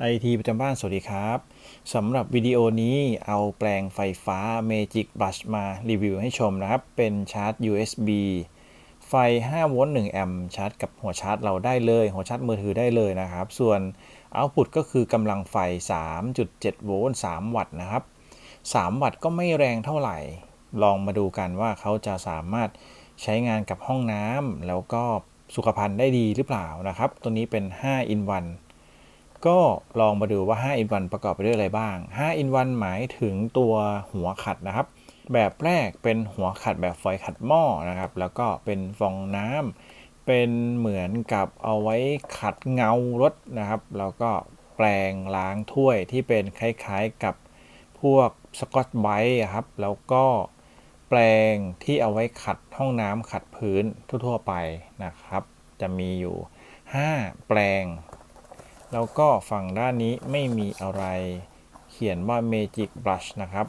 ไอทีประจำบ้านสวัสดีครับสำหรับวิดีโอนี้เอาแปลงไฟฟ้า Magic Brush มารีวิวให้ชมนะครับ เป็นชาร์จ USB ไฟ 5 โวลต์ 1 แอมป์ชาร์จกับหัวชาร์จเราได้เลย หัวชาร์จมือถือได้เลยนะครับ ส่วน Output ก็คือกำลังไฟ 3.7 โวลต์ 3 วัตต์นะครับ 3 วัตต์ก็ไม่แรงเท่าไหร่ ลองมาดูกันว่าเขาจะสามารถใช้งานกับห้องน้ำแล้วก็สุขภัณฑ์ได้ดีหรือเปล่านะครับ ตัวนี้เป็น 5 in 1 ก็ลองมาดูว่า5 in 1ประกอบไปด้วยอะไรบ้าง5 in 1หมายถึงตัวหัวขัดนะครับ แบบแรกเป็นหัวขัดแบบฝอยขัดหม้อนะครับ แล้วก็เป็นฟองน้ำเป็นเหมือนกับเอาไว้ขัดเงารถนะครับ แล้วก็แปรงล้างถ้วยที่เป็นคล้ายๆกับพวกสกอตไบท์อะครับ แล้วก็แปรงที่เอาไว้ขัดห้องน้ำขัดพื้นทั่วๆไปนะครับ จะมีอยู่ 5 แปรง แล้วก็ฝั่งด้านนี้ไม่มีอะไรเขียนว่า Magic Brush นะครับ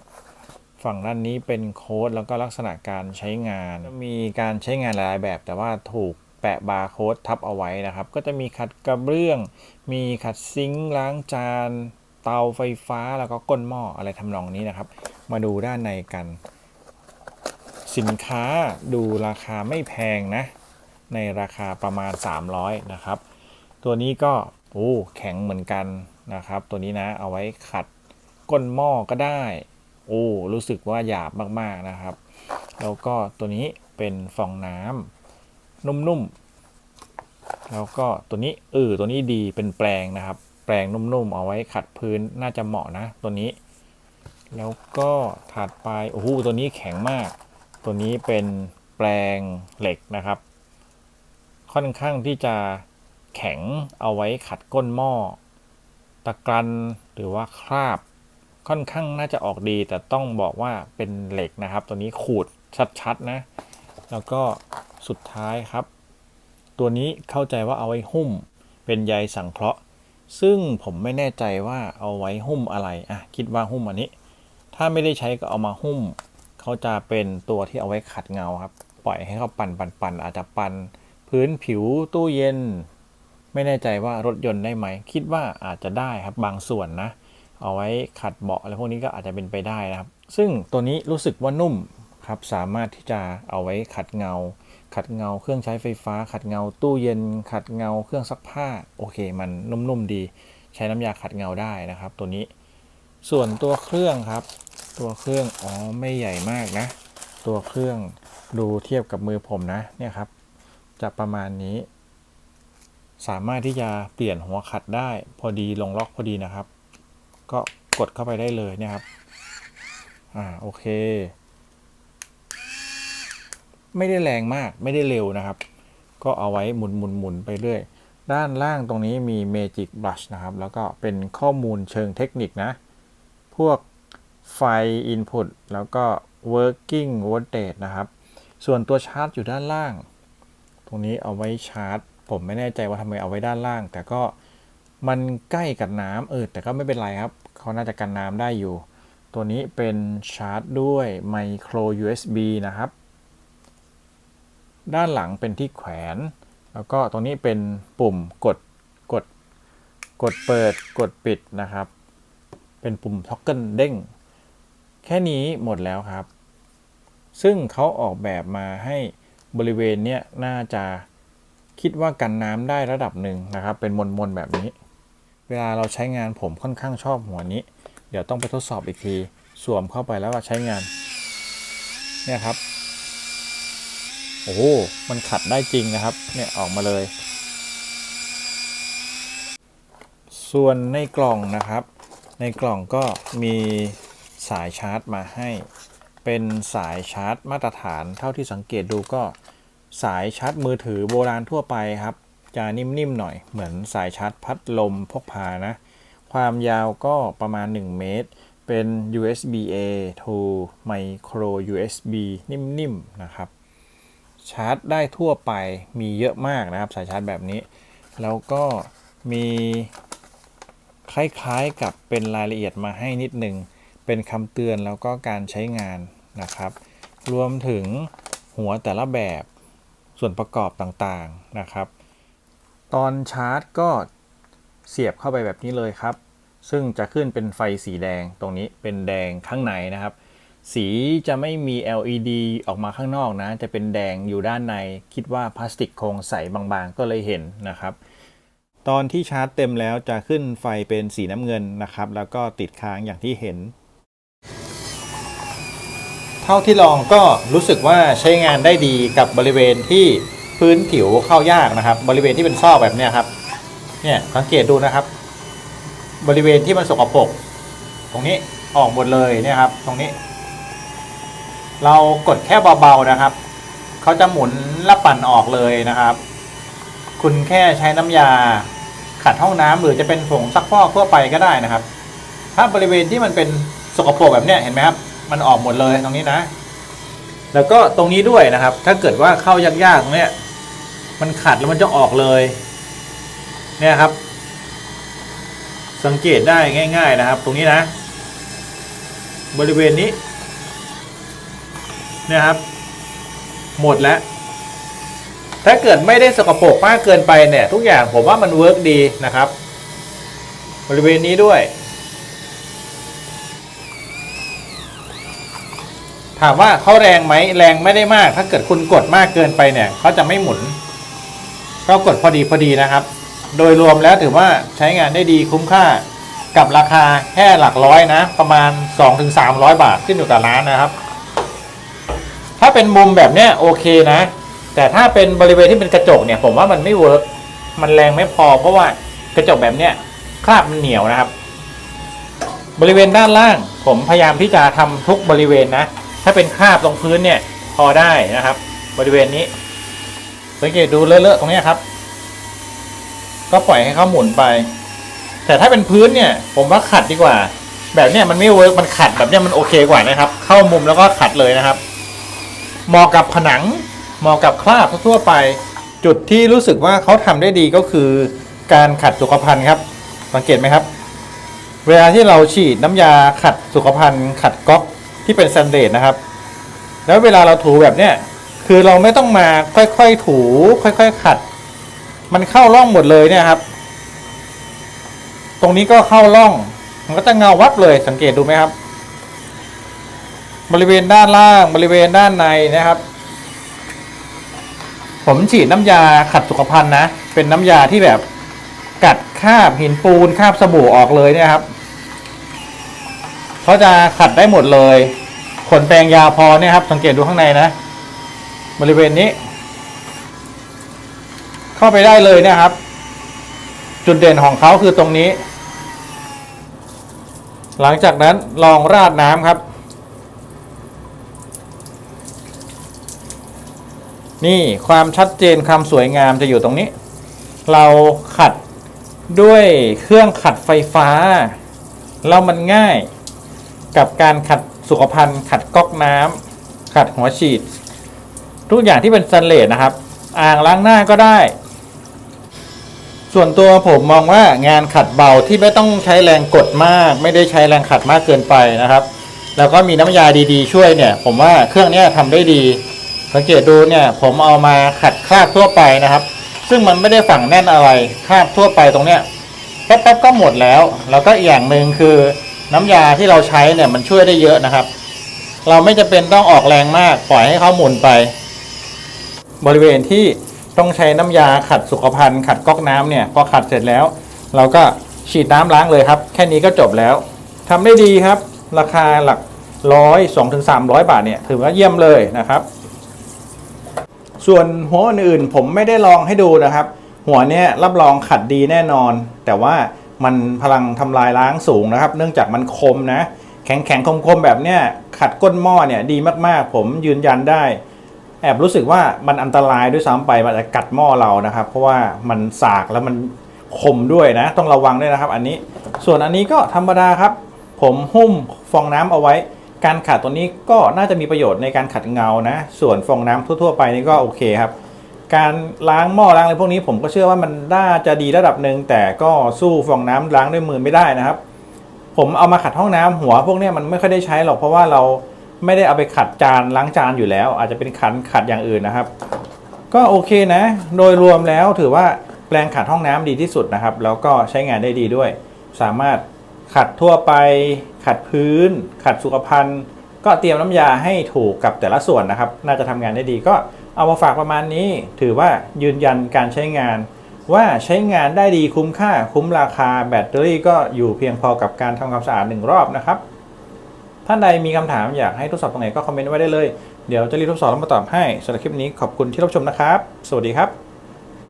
ฝั่งด้านนี้เป็นโค้ดแล้วก็ลักษณะการใช้งาน มีการใช้งานหลายแบบ แต่ว่าถูกแปะบาร์โค้ดทับเอาไว้นะครับ ก็จะมีขัดกระเบื้อง มีขัดซิงค์ล้างจาน เตาไฟฟ้าแล้วก็ก้นหม้ออะไรทำนองนี้นะครับ มาดูด้านในกัน สินค้าดูราคาไม่แพงนะ ในราคาประมาณ 300 นะครับ ตัวนี้ก็ โอ้แข็งเหมือนกันนะครับ ตัวนี้นะเอาไว้ขัดก้นหม้อก็ได้ โอ้รู้สึกว่าหยาบมากๆนะครับ แล้วก็ตัวนี้เป็นฟองน้ำนุ่มๆแล้วก็ตัวนี้เออตัวนี้ดีเป็นแปลงนะครับ แปลงนุ่มๆเอาไว้ขัดพื้นน่าจะเหมาะนะ ตัวนี้ แล้วก็ถัดไปโอ้โหตัวนี้แข็งมาก ตัวนี้เป็นแปลงเหล็กนะครับ ค่อนข้างที่จะ แข็งเอาไว้ขัดก้นหม้อ ตะกรันหรือว่าคราบ ค่อนข้างน่าจะออกดี แต่ต้องบอกว่าเป็นเหล็กนะครับ ตัวนี้ขูดชัดๆนะ แล้วก็สุดท้ายครับ ตัวนี้เข้าใจว่าเอาไว้หุ้ม เป็นใยสังเคราะห์ ซึ่งผมไม่แน่ใจว่าเอาไว้หุ้มอะไรอะคิดว่าหุ้มอันนี้ ถ้าไม่ได้ใช้ก็เอามาหุ้ม เขาจะเป็นตัวที่เอาไว้ขัดเงาครับ ปล่อยให้เขาปั่นปั่นปั่นอาจจะปั่นพื้นผิวตู้เย็น ไม่แน่ใจว่ารถยนต์ได้ไหม คิดว่าอาจจะได้ครับบางส่วนนะ เอาไว้ขัดเบาะอะไรพวกนี้ก็อาจจะเป็นไปได้นะครับ ซึ่งตัวนี้รู้สึกว่านุ่มครับสามารถที่จะเอาไว้ขัดเงา ขัดเงาเครื่องใช้ไฟฟ้า ขัดเงาตู้เย็น ขัดเงาเครื่องซักผ้าโอเค มันนุ่มๆดี ใช้น้ำยาขัดเงาได้นะครับ ตัวนี้ ส่วนตัวเครื่องครับ ตัวเครื่องอ๋อไม่ใหญ่มากนะ ตัวเครื่องดูเทียบกับมือผมนะเนี่ยครับจะประมาณนี้ สามารถที่จะเปลี่ยนหัวขัดได้พอดีลงล็อกพอดีนะครับ ก็กดเข้าไปได้เลยเนี่ยครับ อ่าโอเค ไม่ได้แรงมากไม่ได้เร็วนะครับ ก็เอาไว้หมุนหมุนหมุนไปเรื่อย ด้านล่างตรงนี้มี Magic Brush นะครับ แล้วก็เป็นข้อมูลเชิงเทคนิคนะ พวกไฟ Input แล้วก็ Working Voltage นะครับ ส่วนตัวชาร์จอยู่ด้านล่าง ตรงนี้เอาไว้ชาร์จ ผมไม่แน่ใจว่าทำไมเอาไว้ด้านล่าง แต่ก็มันใกล้กับน้ำเออแต่ก็ไม่เป็นไรครับเขาน่าจะกันน้ำได้อยู่ ตัวนี้เป็นชาร์จด้วย Micro USB นะครับ ด้านหลังเป็นที่แขวน แล้วก็ตรงนี้เป็นปุ่มกดกด กดเปิดกดปิดนะครับ เป็นปุ่มท็อกเกิลเด้ง แค่นี้หมดแล้วครับ ซึ่งเขาออกแบบมาให้บริเวณเนี้ยน่าจะ คิดว่ากันน้ำได้ระดับหนึ่งนะครับ เป็นมนๆแบบนี้ เวลาเราใช้งานผมค่อนข้างชอบหัวนี้ เดี๋ยวต้องไปทดสอบอีกทีสวมเข้าไปแล้วก็ใช้งาน เนี่ยครับ โอ้โหมันขัดได้จริงนะครับ เนี่ยออกมาเลย ส่วนในกล่องนะครับ ในกล่องก็มีสายชาร์จมาให้ เป็นสายชาร์จมาตรฐานเท่าที่สังเกตดูก็ สายชาร์จมือถือโบราณทั่วไปครับ จะนิ่มๆหน่อยเหมือนสายชาร์จพัดลมพกพานะ ความยาวก็ประมาณ 1 เมตร เป็น USB A to micro USB นิ่มๆนะครับ ชาร์จได้ทั่วไปมีเยอะมากนะครับ สายชาร์จแบบนี้ แล้วก็มีคล้ายๆกับเป็นรายละเอียดมาให้นิดนึง เป็นคำเตือนแล้วก็การใช้งานนะครับ รวมถึงหัวแต่ละแบบ ส่วนประกอบต่างๆนะครับ ตอนชาร์จก็เสียบเข้าไปแบบนี้เลยครับ ซึ่งจะขึ้นเป็นไฟสีแดงตรงนี้เป็นแดงข้างในนะครับ สีจะไม่มี LED ออกมาข้างนอกนะ จะเป็นแดงอยู่ด้านใน คิดว่าพลาสติกโครงใสบางๆ ก็เลยเห็นนะครับ ตอนที่ชาร์จเต็มแล้วจะขึ้นไฟเป็นสีน้ำเงินนะครับ แล้วก็ติดค้างอย่างที่เห็น เท่าที่ลองก็รู้สึกว่าใช้งานได้ดีกับบริเวณที่พื้นผิวเข้ายากนะครับ บริเวณที่เป็นซอกแบบเนี้ยครับ เนี่ยสังเกตดูนะครับ บริเวณที่มันสกปรกตรงนี้ออกหมดเลยเนี่ยครับ ตรงนี้ เรากดแค่เบาๆนะครับเขาจะหมุนและปั่นออกเลยนะครับ คุณแค่ใช้น้ำยาขัดห้องน้ำหรือจะเป็นผงซักฟอกทั่วไปก็ได้นะครับ ถ้าบริเวณที่มันเป็นสกปรกแบบเนี้ยเห็นไหมครับ มันออกหมดเลยตรงนี้นะ แล้วก็ตรงนี้ด้วยนะครับ ถ้าเกิดว่าเข้ายากๆตรงเนี้ยมันขัดแล้วมันจะออกเลย เนี่ยครับ สังเกตได้ง่าย ๆนะครับ ตรงนี้นะ บริเวณนี้เนี่ยครับ หมดแล้ว ถ้าเกิดไม่ได้สกปรกมากเกินไปเนี่ย ทุกอย่างผมว่ามันเวิร์กดีนะครับ บริเวณนี้ด้วย ถามว่าเขาแรงไหมแรงไม่ได้มาก ถ้าเกิดคุณกดมากเกินไปเนี่ยเขาจะไม่หมุนก็กดพอดีพอดีนะครับ โดยรวมแล้วถือว่าใช้งานได้ดีคุ้มค่ากับราคาแค่หลักร้อยนะ ประมาณ 2-300 บาทขึ้นอยู่กับร้านนะครับ ถ้าเป็นมุมแบบเนี้ยโอเคนะ แต่ถ้าเป็นบริเวณที่เป็นกระจกเนี่ยผมว่ามันไม่เวิร์กมันแรงไม่พอ เพราะว่ากระจกแบบเนี้ยคราบมันเหนียวนะครับ บริเวณด้านล่างผมพยายามที่จะทำทุกบริเวณนะ ถ้าเป็นคราบตรงพื้นเนี่ยพอได้นะครับ บริเวณนี้สังเกตดูเลอะๆตรงนี้ครับ ก็ปล่อยให้เขาหมุนไป แต่ถ้าเป็นพื้นเนี่ย ผมว่าขัดดีกว่า แบบเนี้ยมันไม่เวิร์กมันขัดแบบเนี้ยมันโอเคกว่านะครับ เข้ามุมแล้วก็ขัดเลยนะครับเหมาะกับผนังเหมาะกับคราบทั่วไป จุดที่รู้สึกว่าเขาทำได้ดีก็คือ การขัดสุขภัณฑ์ครับ สังเกตไหมครับ เวลาที่เราฉีดน้ำยาขัดสุขภัณฑ์ ขัดก๊อก ที่เป็นสแตนเดร์ดนะครับ แล้วเวลาเราถูแบบเนี้ยคือเราไม่ต้องมาค่อยๆถู ค่อยๆขัด มันเข้าร่องหมดเลยเนี่ยครับ ตรงนี้ก็เข้าร่อง มันก็จะเงาวับเลยสังเกตดูไหมครับ บริเวณด้านล่างบริเวณด้านในนะครับ ผมฉีดน้ำยาขัดสุขภัณฑ์นะ เป็นน้ำยาที่แบบกัดคาบหินปูนคาบสบู่ออกเลยเนี่ยครับ เขาจะขัดได้หมดเลย ขนแปรงยาวพอเนี่ยครับ สังเกตดูข้างในนะ บริเวณนี้ เข้าไปได้เลยเนะครับ จุดเด่นของเขาคือตรงนี้ หลังจากนั้นลองราดน้ำครับ นี่ความชัดเจนความสวยงามจะอยู่ตรงนี้ เราขัดด้วยเครื่องขัดไฟฟ้า แล้วมันง่าย กับการขัดสุขภัณฑ์ ขัดก๊อกน้ำขัดหัวฉีด ทุกอย่างที่เป็นสแตนเลสนะครับ อ่างล้างหน้าก็ได้ ส่วนตัวผมมองว่างานขัดเบาที่ไม่ต้องใช้แรงกดมาก ไม่ได้ใช้แรงขัดมากเกินไปนะครับ แล้วก็มีน้ำยาดีๆ ช่วยเนี่ย ผมว่าเครื่องนี้ยทำได้ดี สังเกตดูเนี่ย ผมเอามาขัดคราบทั่วไปนะครับ ซึ่งมันไม่ได้ฝังแน่นอะไรคราบทั่วไปตรงเนี้ยแป๊บๆก็หมดแล้ว แล้วก็อย่างหนึ่งคือ น้ำยาที่เราใช้เนี่ยมันช่วยได้เยอะนะครับ เราไม่จำเป็นต้องออกแรงมากปล่อยให้เขาหมุนไป บริเวณที่ต้องใช้น้ำยาขัดสุขภัณฑ์ขัดก๊อกน้ำเนี่ยพอขัดเสร็จแล้ว เราก็ฉีดน้ำล้างเลยครับ แค่นี้ก็จบแล้วทำได้ดีครับ ราคาหลักร้อยสองถึงสามร้อยบาทเนี่ยถือว่าเยี่ยมเลยนะครับ ส่วนหัวอื่นๆผมไม่ได้ลองให้ดูนะครับ หัวเนี่ยรับรองขัดดีแน่นอน แต่ว่า มันพลังทำลายล้างสูงนะครับ เนื่องจากมันคมนะ แข็งแข็งๆคมๆแบบเนี้ยขัดก้นหม้อเนี่ยดีมากๆ ผมยืนยันได้ แอบรู้สึกว่ามันอันตรายด้วยซ้ำไปมันจะกัดหม้อเรานะครับ เพราะว่ามันสากแล้วมันคมด้วยนะ ต้องระวังด้วยนะครับ อันนี้ส่วนอันนี้ก็ธรรมดาครับ ผมหุ้มฟองน้ำเอาไว้ การขัดตัวนี้ก็น่าจะมีประโยชน์ในการขัดเงานะ ส่วนฟองน้ำทั่ว ๆ ไปนี่ก็โอเคครับ การล้างหม้อล้างอะไรพวกนี้ผมก็เชื่อว่ามันน่าจะดีระดับหนึ่งแต่ก็สู้ฟองน้ำล้างด้วยมือไม่ได้นะครับ ผมเอามาขัดห้องน้ำหัวพวกนี้มันไม่ค่อยได้ใช้หรอกเพราะว่าเราไม่ได้เอาไปขัดจานล้างจานอยู่แล้ว อาจจะเป็นขันขัดอย่างอื่นนะครับ ก็โอเคนะ โดยรวมแล้วถือว่าแปลงขัดห้องน้ำดีที่สุดนะครับ แล้วก็ใช้งานได้ดีด้วย สามารถขัดทั่วไป ขัดพื้น ขัดสุขภัณฑ์ก็เตรียมน้ำยาให้ถูกกับแต่ละส่วนนะครับ น่าจะทำงานได้ดีก็ เอามาฝากประมาณนี้ ถือว่ายืนยันการใช้งาน ว่าใช้งานได้ดีคุ้มค่าคุ้มราคาแบตเตอรี่ก็อยู่เพียงพอกับการทำความสะอาดหนึ่งรอบนะครับ ท่านใดมีคำถามอยากให้ทดสอบตรงไหนก็คอมเมนต์ไว้ได้เลย เดี๋ยวจะรีบทดสอบแล้วมาตอบให้สำหรับคลิปนี้ขอบคุณที่รับชมนะครับ สวัสดีครับ